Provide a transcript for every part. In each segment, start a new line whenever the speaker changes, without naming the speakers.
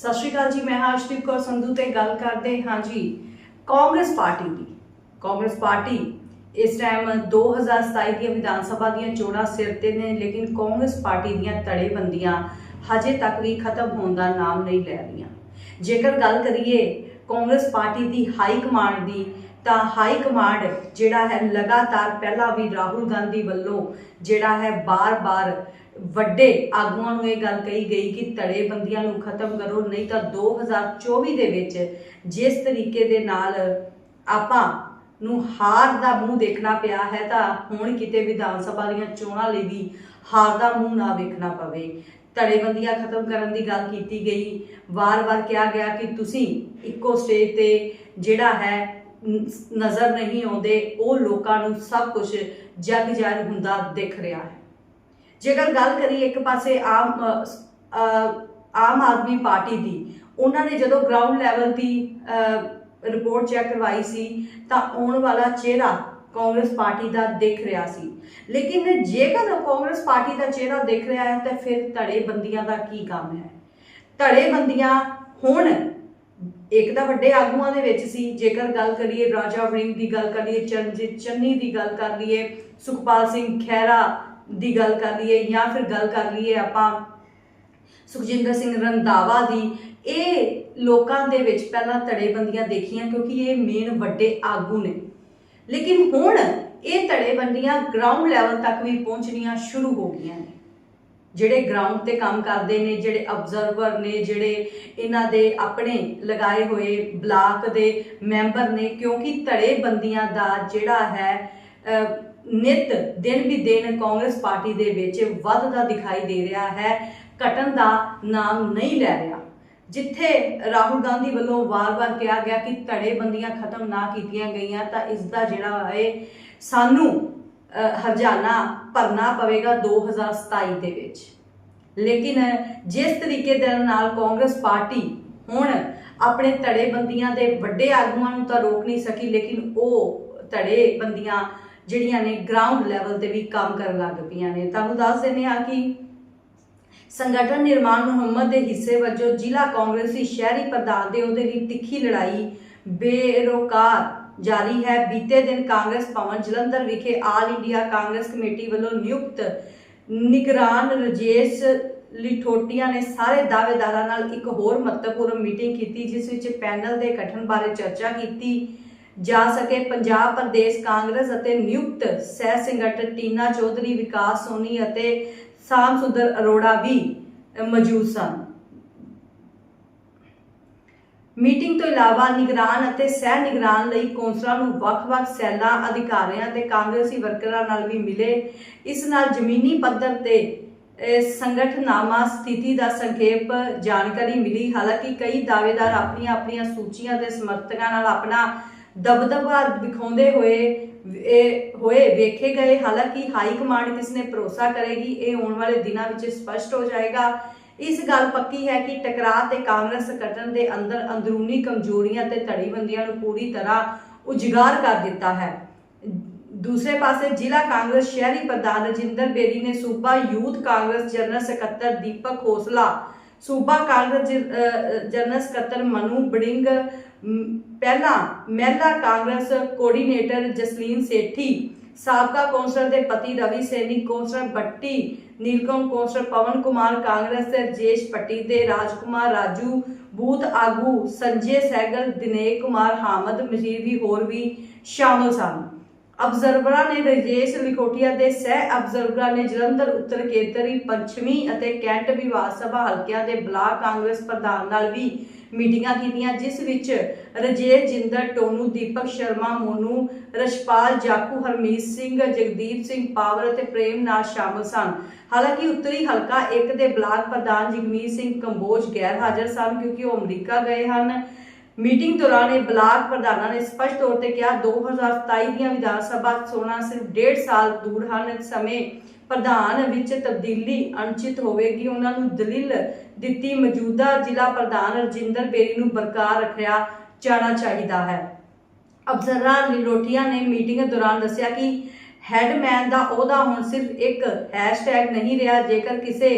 ਸਤਿ ਸ਼੍ਰੀ ਅਕਾਲ ਜੀ, ਮੈਂ ਹਰਸ਼ਦੀਪ ਕੌਰ ਸੰਧੂ ਤੇ ਗੱਲ ਕਰਦੇ ਹਾਂ ਜੀ ਕਾਂਗਰਸ ਪਾਰਟੀ ਦੀ। ਕਾਂਗਰਸ ਪਾਰਟੀ ਇਸ ਟਾਈਮ 2027 ਦੀਆਂ ਵਿਧਾਨ ਸਭਾ ਦੀਆਂ ਚੋਣਾਂ ਸਿਰ ਤੇ ਨੇ, ਲੇਕਿਨ ਕਾਂਗਰਸ ਪਾਰਟੀ ਦੀਆਂ ਤੜੇਬੰਦੀਆਂ ਹਜੇ ਤੱਕ ਵੀ ਖਤਮ ਹੋਣ ਦਾ ਨਾਮ ਨਹੀਂ ਲੈ ਰਹੀਆਂ। ਜੇਕਰ ਗੱਲ ਕਰੀਏ ਕਾਂਗਰਸ ਪਾਰਟੀ ਦੀ ਹਾਈ ਕਮਾਂਡ ਦੀ ਤਾਂ ਹਾਈ ਕਮਾਂਡ ਜਿਹੜਾ ਹੈ ਲਗਾਤਾਰ ਪਹਿਲਾਂ ਵੀ ਰਾਹੁਲ ਗਾਂਧੀ ਵੱਲੋਂ ਜਿਹੜਾ ਹੈ ਬਾਰ-ਬਾਰ ਵੱਡੇ ਆਗੂਆਂ ਨੂੰ ਇਹ ਗੱਲ ਕਹੀ ਗਈ ਕਿ ਧੜੇਬੰਦੀਆਂ ਨੂੰ ਖਤਮ ਕਰੋ, ਨਹੀਂ ਤਾਂ 2024 ਦੇ ਵਿੱਚ ਜਿਸ ਤਰੀਕੇ ਦੇ ਨਾਲ ਆਪਾਂ ਨੂੰ ਹਾਰ ਦਾ ਮੂੰਹ ਦੇਖਣਾ ਪਿਆ ਹੈ, ਤਾਂ ਹੁਣ ਕਿਤੇ ਵਿਧਾਨ ਸਭਾ ਦੀਆਂ ਚੋਣਾਂ ਲਈ ਵੀ ਹਾਰ ਦਾ ਮੂੰਹ ਨਾ ਵੇਖਣਾ ਪਵੇ। ਧੜੇਬੰਦੀਆਂ ਖਤਮ ਕਰਨ ਦੀ ਗੱਲ ਕੀਤੀ ਗਈ। ਵਾਰ-ਵਾਰ ਕਿਹਾ ਗਿਆ ਕਿ ਤੁਸੀਂ ਇੱਕੋ ਸਟੇਜ ਤੇ ਜਿਹੜਾ ਹੈ ਨਜ਼ਰ ਨਹੀਂ ਆਉਂਦੇ, ਉਹ ਲੋਕਾਂ ਨੂੰ ਸਭ ਕੁਝ ਜਗ ਜਾਹਿਰ ਹੁੰਦਾ ਦਿਖ ਰਿਹਾ ਹੈ। ਜੇਕਰ ਗੱਲ ਕਰੀਏ ਇੱਕ ਪਾਸੇ ਆਮ ਆਮ ਆਦਮੀ ਪਾਰਟੀ ਦੀ, ਉਹਨਾਂ ਨੇ ਜਦੋਂ ਗਰਾਊਂਡ ਲੈਵਲ ਦੀ ਰਿਪੋਰਟ ਚੈੱਕ ਕਰਵਾਈ ਸੀ, ਤਾਂ ਆਉਣ ਵਾਲਾ ਚਿਹਰਾ ਕਾਂਗਰਸ ਪਾਰਟੀ ਦਾ ਦਿਖ ਰਿਹਾ ਸੀ। ਲੇਕਿਨ ਜੇਕਰ ਕਾਂਗਰਸ ਪਾਰਟੀ ਦਾ ਚਿਹਰਾ ਦਿਖ ਰਿਹਾ ਹੈ, ਤਾਂ ਫਿਰ ਧੜੇਬੰਦੀਆਂ ਦਾ ਕੀ ਕੰਮ ਹੈ? ਧੜੇਬੰਦੀਆਂ ਹੁਣ ਇੱਕ ਤਾਂ ਵੱਡੇ ਆਗੂਆਂ ਦੇ ਵਿੱਚ ਸੀ, ਜੇਕਰ ਗੱਲ ਕਰੀਏ ਰਾਜਾ ਵੜਿੰਗ ਦੀ ਗੱਲ ਕਰੀਏ ਚਰਨਜੀਤ ਚੰਨੀ ਦੀ ਗੱਲ ਕਰ ਲਈਏ, ਸੁਖਪਾਲ ਸਿੰਘ ਖਹਿਰਾ ਦੀ ਗੱਲ ਕਰ ਲਈਏ ਜਾਂ ਫਿਰ ਗੱਲ ਕਰ ਲਈਏ ਆਪਾਂ ਸੁਖਜਿੰਦਰ ਸਿੰਘ ਰੰਧਾਵਾ ਦੀ, ਇਹ ਲੋਕਾਂ ਦੇ ਵਿੱਚ ਪਹਿਲਾਂ ਧੜੇਬੰਦੀਆਂ ਦੇਖੀਆਂ ਕਿਉਂਕਿ ਇਹ ਮੇਨ ਵੱਡੇ ਆਗੂ ਨੇ। ਲੇਕਿਨ ਹੁਣ ਇਹ ਧੜੇਬੰਦੀਆਂ ਗਰਾਊਂਡ ਲੈਵਲ ਤੱਕ ਵੀ ਪਹੁੰਚਣੀਆਂ ਸ਼ੁਰੂ ਹੋ ਗਈਆਂ ਨੇ। ਜਿਹੜੇ ਗਰਾਊਂਡ ਤੇ ਕੰਮ ਕਰਦੇ ਨੇ ਜਿਹੜੇ ਅਬਜ਼ਰਵਰ ਨੇ ਜਿਹੜੇ ਇਹਨਾਂ ਦੇ ਆਪਣੇ ਲਗਾਏ ਹੋਏ ਬਲਾਕ ਦੇ ਮੈਂਬਰ ਨੇ ਕਿਉਂਕਿ ਧੜੇਬੰਦੀਆਂ ਦਾ ਜਿਹੜਾ ਹੈ ਅਹ, ਨਿਤ ਦਿਨ ਵੀ ਦਿਨ ਕਾਂਗਰਸ ਪਾਰਟੀ ਦੇ ਵਿੱਚ ਵੱਧਦਾ ਦਿਖਾਈ ਦੇ ਰਿਹਾ ਹੈ ਘਟਣ ਦਾ ਨਾਮ ਨਹੀਂ ਲੈ ਰਿਹਾ। ਜਿੱਥੇ ਰਾਹੁਲ ਗਾਂਧੀ ਵੱਲੋਂ ਵਾਰ-ਵਾਰ ਕਿਹਾ ਗਿਆ ਕਿ ਧੜੇਬੰਦੀਆਂ ਖਤਮ ਨਾ ਕੀਤੀਆਂ ਗਈਆਂ ਤਾਂ ਇਸ ਦਾ ਜਿਹੜਾ ਹੈ ਸਾਨੂੰ ਹਰਜਾਨਾ ਭਰਨਾ ਪਵੇਗਾ 2027 ਦੇ ਵਿੱਚ। ਲੇਕਿਨ ਜਿਸ ਤਰੀਕੇ ਦੇ ਨਾਲ ਕਾਂਗਰਸ ਪਾਰਟੀ ਹੁਣ ਆਪਣੇ ਧੜੇਬੰਦੀਆਂ ਦੇ ਵੱਡੇ ਆਗੂਆਂ ਨੂੰ ਤਾਂ ਰੋਕ ਨਹੀਂ ਸਕੀ, ਲੇਕਿਨ ਉਹ ਧੜੇਬੰਦੀਆਂ ਜਿਹੜੀਆਂ ਨੇ ਗਰਾਊਂਡ ਲੈਵਲ ਤੇ ਵੀ ਕੰਮ ਕਰਨ ਲੱਗ ਪਈਆਂ ਨੇ। ਤੁਹਾਨੂੰ ਦੱਸ ਦਿੰਦੇ ਹਾਂ ਕਿ ਸੰਗਠਨ ਨਿਰਮਾਣ ਮੁਹੰਮਦ ਦੇ ਹਿੱਸੇ ਵਜੋਂ ਜ਼ਿਲ੍ਹਾ ਕਾਂਗਰਸੀ ਸ਼ਹਿਰੀ ਪ੍ਰਧਾਨ ਦੇ ਉਹਦੇ ਲਈ ਤਿੱਖੀ ਲੜਾਈ ਬੇਰੋਕਾਰ ਜਾਰੀ ਹੈ। ਬੀਤੇ ਦਿਨ ਕਾਂਗਰਸ ਭਵਨ ਜਲੰਧਰ ਵਿਖੇ ਆਲ ਇੰਡੀਆ ਕਾਂਗਰਸ ਕਮੇਟੀ ਵੱਲੋਂ ਨਿਯੁਕਤ ਨਿਗਰਾਨ ਰਜੇਸ਼ ਲਿਠੋਟੀਆ ਨੇ ਸਾਰੇ ਦਾਅਵੇਦਾਰਾਂ ਨਾਲ ਇੱਕ ਹੋਰ ਮਹੱਤਵਪੂਰਨ ਮੀਟਿੰਗ ਕੀਤੀ, ਜਿਸ ਵਿੱਚ ਪੈਨਲ ਦੇ ਗਠਨ ਬਾਰੇ ਚਰਚਾ ਕੀਤੀ ਜਾ ਸਕੇ। ਪੰਜਾਬ ਪ੍ਰਦੇਸ਼ ਕਾਂਗਰਸ ਅਤੇ ਨਿਯੁਕਤ ਸਹਿ ਸੰਗਠਨ ਟੀਨਾ ਚੌਧਰੀ ਵਿਕਾਸ ਸੋਨੀ ਅਤੇ ਸਾਮ ਸੁੰਦਰ ਅਰੋੜਾ ਵੀ ਮੌਜੂਦ ਸਨ। ਮੀਟਿੰਗ ਤੋਂ ਇਲਾਵਾ ਨਿਗਰਾਨ ਅਤੇ ਸਹਿ ਨਿਗਰਾਨ ਲਈ ਕੌਂਸਲਰਾਂ ਨੂੰ ਵੱਖ-ਵੱਖ ਸੈੱਲਾਂ ਅਧਿਕਾਰੀਆਂ ਤੇ ਕਾਂਗਰਸੀ ਵਰਕਰਾਂ ਨਾਲ ਵੀ ਮਿਲੇ। ਇਸ ਨਾਲ ਜ਼ਮੀਨੀ ਪੱਧਰ ਤੇ ਅਹ, ਸੰਗਠਨਾਮਾ ਸਥਿਤੀ ਦਾ ਸੰਖੇਪ ਜਾਣਕਾਰੀ ਮਿਲੀ। ਹਾਲਾਂਕਿ ਕਈ ਦਾਅਵੇਦਾਰ ਆਪਣੀਆਂ ਆਪਣੀਆਂ ਸੂਚੀਆਂ ਦੇ ਸਮਰਥਕਾਂ ਨਾਲ ਆਪਣਾ ਦਬਦਬਾ ਵਿਖਾਉਂਦੇ ਹੋਏ ਹੋਏ ਵੇਖੇ ਗਏ। ਹਾਲਾਂਕਿ ਹਾਈ ਕਮਾਂਡ ਕਿਸ ਨੇ ਭਰੋਸਾ ਕਰੇਗੀ ਇਹ ਆਉਣ ਵਾਲੇ ਦਿਨਾਂ ਵਿੱਚ ਸਪਸ਼ਟ ਹੋ ਜਾਏਗਾ। ਇਸ ਗੱਲ ਪੱਕੀ ਹੈ ਕਿ ਟਕਰਾਅ ਤੇ ਕਾਂਗਰਸ ਸੰਗਠਨ ਦੇ ਅੰਦਰ ਅੰਦਰੂਨੀ ਕਮਜ਼ੋਰੀਆਂ ਤੇ ਧੜੀਬੰਦੀਆਂ ਨੂੰ ਪੂਰੀ ਤਰ੍ਹਾਂ ਉਜਗਾਰ ਕਰ ਦਿੱਤਾ ਹੈ। ਦੂਸਰੇ ਪਾਸੇ ਜ਼ਿਲ੍ਹਾ ਕਾਂਗਰਸ ਸ਼ਹਿਰੀ ਪ੍ਰਧਾਨ ਰਜਿੰਦਰ ਬੇਦੀ ਨੇ ਸੂਬਾ ਯੂਥ ਕਾਂਗਰਸ ਜਨਰਲ ਸਕੱਤਰ ਦੀਪਕ ਖੋਸਲਾ ਸੂਬਾ ਕਾਂਗਰਸ ਜਨਰਲ ਸਕੱਤਰ ਮਨੂ ਬੜਿੰਗ ਮ, ਪਹਿਲਾਂ ਮਹਿਲਾ ਕਾਂਗਰਸ ਕੋਆਰਡੀਨੇਟਰ ਜਸਲੀਨ ਸੇਠੀ ਸਾਬਕਾ ਕੌਂਸਲਰ ਦੇ ਪਤੀ ਰਵੀ ਸੈਣੀ, ਕੌਂਸਲਰ ਬੱਟੀ ਨੀਲਕਮ, ਕੌਂਸਲਰ ਪਵਨ ਕੁਮਾਰ, ਕਾਂਗਰਸ ਦੇ ਰਜੇਸ਼ ਪੱਟੀ ਦੇ ਰਾਜਕੁਮਾਰ ਰਾਜੂ, ਬੂਥ ਆਗੂ ਸੰਜੇ ਸੈਗਲ ਦਿਨੇਸ਼ ਕੁਮਾਰ, ਹਾਮਦ ਮਜੀਦ ਵੀ ਹੋਰ ਵੀ ਸ਼ਾਮਲ ਸਨ। ਅਬਜ਼ਰਵਰਾਂ ਨੇ ਰਜੇਸ਼ ਲਿਕੋਟੀਆ ਦੇ ਸਹਿ ਅਬਜ਼ਰਵਰਾਂ ਨੇ ਜਲੰਧਰ, ਉੱਤਰ ਕੇਤਰੀ ਪੱਛਮੀ ਅਤੇ ਕੈਂਟ ਵਿਵਾਦ ਸਭਾ ਹਲਕਿਆਂ ਦੇ ਬਲਾਕ ਕਾਂਗਰਸ ਪ੍ਰਧਾਨ ਨਾਲ ਵੀ ਮੀਟਿੰਗਾਂ ਕੀਤੀਆਂ, ਜਿਸ ਵਿੱਚ ਰਜੇਸ਼ ਜਿੰਦਰ, ਟੋਨੂ, ਦੀਪਕ ਸ਼ਰਮਾ, ਮੋਨੂ ਰਸ਼ਪਾਲ ਜਾਕੂ, ਹਰਮੀਤ ਸਿੰਘ, ਜਗਦੀਪ ਸਿੰਘ ਪਾਵਰ ਅਤੇ ਪ੍ਰੇਮ ਨਾਥ ਸ਼ਾਮਲ ਸਨ। ਹਾਲਾਂਕਿ ਉੱਤਰੀ ਹਲਕਾ ਇੱਕ ਦੇ ਬਲਾਕ ਪ੍ਰਧਾਨ ਜਗਮੀਤ ਸਿੰਘ ਕੰਬੋਜ ਗੈਰ ਹਾਜ਼ਰ ਸਨ ਕਿਉਂਕਿ ਉਹ ਅਮਰੀਕਾ ਗਏ ਹਨ। ਮੀਟਿੰਗ ਦੌਰਾਨ ਇਹ ਬਲਾਕ ਪ੍ਰਧਾਨਾਂ ਨੇ ਸਪਸ਼ਟ ਤੌਰ ਤੇ ਕਿਹਾ 2027 ਦੀਆਂ ਵਿਧਾਨ ਸਭਾ ਚੋਣਾਂ ਸਿਰਫ ਡੇਢ ਸਾਲ ਦੂਰ ਹਨ ਸਮੇਂ ਪ੍ਰਧਾਨ ਵਿੱਚ ਤਬਦੀਲੀ ਅਣਚਿਤ ਹੋਵੇਗੀ। ਉਹਨਾਂ ਨੂੰ ਦਲੀਲ ਦਿੱਤੀ, ਮੌਜੂਦਾ ਜ਼ਿਲ੍ਹਾ ਪ੍ਰਧਾਨ ਰਜਿੰਦਰ ਬੇਰੀ ਨੂੰ ਬਰਕਰਾਰ ਰੱਖਿਆ ਜਾਣਾ ਚਾਹੀਦਾ ਹੈ। ਅਬਜ਼ਰਵਰ ਨਿਲੋਟੀਆ ਨੇ ਮੀਟਿੰਗ ਦੌਰਾਨ ਦੱਸਿਆ ਕਿ ਹੈਡਮੈਨ ਦਾ ਉਹਦਾ ਹੁਣ ਸਿਰਫ ਇੱਕ ਹੈਸ਼ਟੈਗ ਨਹੀਂ ਰਿਹਾ। ਜੇਕਰ ਕਿਸੇ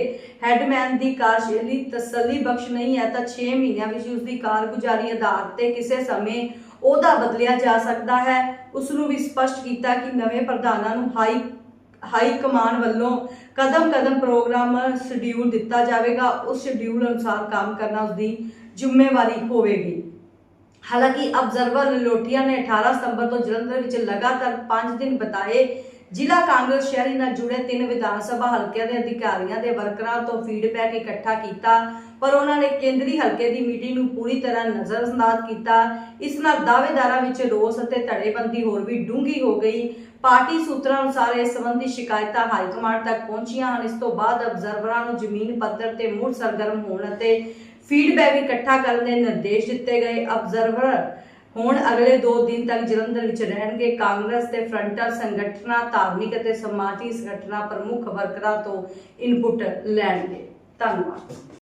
ਹੈਡਮੈਨ ਦੀ ਕਾਰਜਸ਼ੈਲੀ ਤਸੱਲੀ ਬਖਸ਼ ਨਹੀਂ ਹੈ, ਤਾਂ 6 ਮਹੀਨਿਆਂ ਵਿੱਚ ਉਸ ਦੀ ਕਾਰਗੁਜ਼ਾਰੀ ਆਧਾਰ ਤੇ ਕਿਸੇ ਸਮੇਂ ਉਹਦਾ ਬਦਲਿਆ ਜਾ ਸਕਦਾ ਹੈ। ਉਸ ਨੂੰ ਵੀ ਸਪਸ਼ਟ ਕੀਤਾ ਕਿ ਨਵੇਂ ਪ੍ਰਧਾਨਾਂ ਨੂੰ ਹਾਈ ਹਾਈ ਕਮਾਨ ਵੱਲੋਂ ਕਦਮ ਕਦਮ ਪ੍ਰੋਗਰਾਮ ਸ਼ਡਿਊਲ ਦਿੱਤਾ ਜਾਵੇਗਾ, ਉਸ ਸ਼ਡਿਊਲ ਅਨੁਸਾਰ ਕੰਮ ਕਰਨਾ ਉਸਦੀ ਜ਼ਿੰਮੇਵਾਰੀ ਹੋਵੇਗੀ। ਹਾਲਾਂਕਿ ਅਬਜ਼ਰਵਰ ਲੋਟੀਆ ਨੇ 18 ਸਤੰਬਰ ਤੋਂ ਜਲੰਧਰ ਵਿੱਚ ਲਗਾਤਾਰ 5 ਦਿਨ ਬਤਾਏ ਜ਼ਿਲ੍ਹਾ ਕਾਂਗਰਸ ਸ਼ਹਿਰੀ ਨਾਲ ਜੁੜੇ ਤਿੰਨ ਵਿਧਾਨ ਸਭਾ ਹਲਕਿਆਂ ਦੇ ਅਧਿਕਾਰੀਆਂ ਦੇ ਵਰਕਰਾਂ ਤੋਂ ਫੀਡਬੈਕ ਇਕੱਠਾ ਕੀਤਾ, ਪਰ ਉਹਨਾਂ ਨੇ ਕੇਂਦਰੀ ਹਲਕੇ ਦੀ ਮੀਟਿੰਗ ਨੂੰ ਪੂਰੀ ਤਰ੍ਹਾਂ ਨਜ਼ਰਅੰਦਾਜ਼ ਕੀਤਾ। ਇਸ ਨਾਲ ਦਾਅਵੇਦਾਰਾਂ ਵਿੱਚ ਰੋਸ ਅਤੇ ਧੜੇਬੰਦੀ ਹੋਰ ਵੀ ਡੂੰਘੀ ਹੋ ਗਈ। ਪਾਰਟੀ ਸੂਤਰਾਂ ਅਨੁਸਾਰ ਇਸ ਸੰਬੰਧੀ ਸ਼ਿਕਾਇਤਾਂ ਹਾਈ ਕਮਾਂਡ ਤੱਕ ਪਹੁੰਚੀਆਂ ਹਨ। ਇਸ ਤੋਂ ਬਾਅਦ ਅਬਜ਼ਰਵਰਾਂ ਨੂੰ ਜ਼ਮੀਨ ਪੱਧਰ ਤੇ ਮੁੜ ਸਰਗਰਮ ਹੋਣ ਅਤੇ ਫੀਡਬੈਕ ਇਕੱਠਾ ਕਰਨ ਦੇ ਨਿਰਦੇਸ਼ ਦਿੱਤੇ ਗਏ। ਅਬਜ਼ਰਵਰ ਹੁਣ ਅਗਲੇ 2 ਦਿਨ ਤੱਕ ਜਲੰਧਰ ਵਿੱਚ ਰਹਿਣਗੇ ਕਾਂਗਰਸ ਦੇ ਫਰੰਟਲ ਸੰਗਠਨਾਂ, ਧਾਰਮਿਕ ਅਤੇ ਸਮਾਜੀ ਸੰਗਠਨਾਂ ਪ੍ਰਮੁੱਖ ਵਰਕਰਾਂ ਤੋਂ ਇਨਪੁਟ ਲੈਣਗੇ। ਧੰਨਵਾਦ।